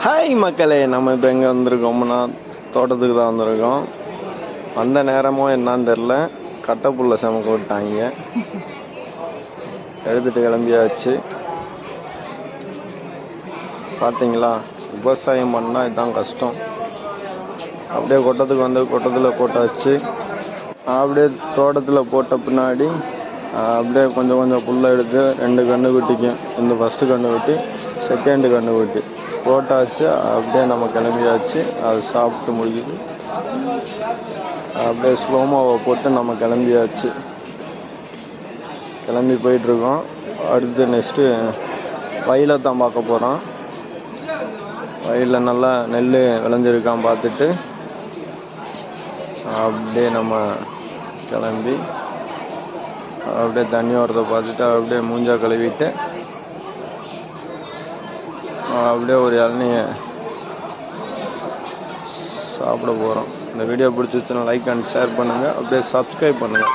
Hi மக்களே. நம்ம இப்போ எங்கே வந்திருக்கோம்னா தோட்டத்துக்கு தான் வந்திருக்கோம். வந்த நேரமோ என்னன்னு தெரில கட்டைப்புல்ல சமக்க விட்டாங்க. எடுத்துகிட்டு கிளம்பியாச்சு. பார்த்தீங்களா விவசாயம் பண்ணால் இதுதான் கஷ்டம். அப்படியே கொட்டத்துக்கு வந்து கொட்டத்தில் போட்டாச்சு. அப்படியே தோட்டத்தில் போட்ட பின்னாடி அப்படியே கொஞ்சம் கொஞ்சம் புல்லை எடுத்து ரெண்டு கன்று குட்டிக்கும் இந்த ஃபஸ்ட்டு கன்று குட்டி செகண்டு கன்று குட்டி போட்டாச்சு அப்படியே நம்ம கிளம்பியாச்சு. அது சாப்பிட்டு முடியுது அப்படியே ஸ்லோமாவை போட்டு நம்ம கிளம்பியாச்சு. கிளம்பி போயிட்டுருக்கோம். அடுத்து நெக்ஸ்ட்டு வயலை தான் பார்க்க போகிறோம் வயலில் நல்லா நெல் விளைஞ்சிருக்கான் பார்த்துட்டு அப்படியே நம்ம கிளம்பி அப்படியே தண்ணி வரதை பார்த்துட்டு அப்படியே மூஞ்சா கழுவிட்டு அப்படியே ஒரு இளநிய சாப்பிட போகிறோம் இந்த வீடியோ பிடிச்சிருச்சுன்னா லைக் அண்ட் ஷேர் பண்ணுங்கள் அப்படியே சப்ஸ்கிரைப் பண்ணுங்கள்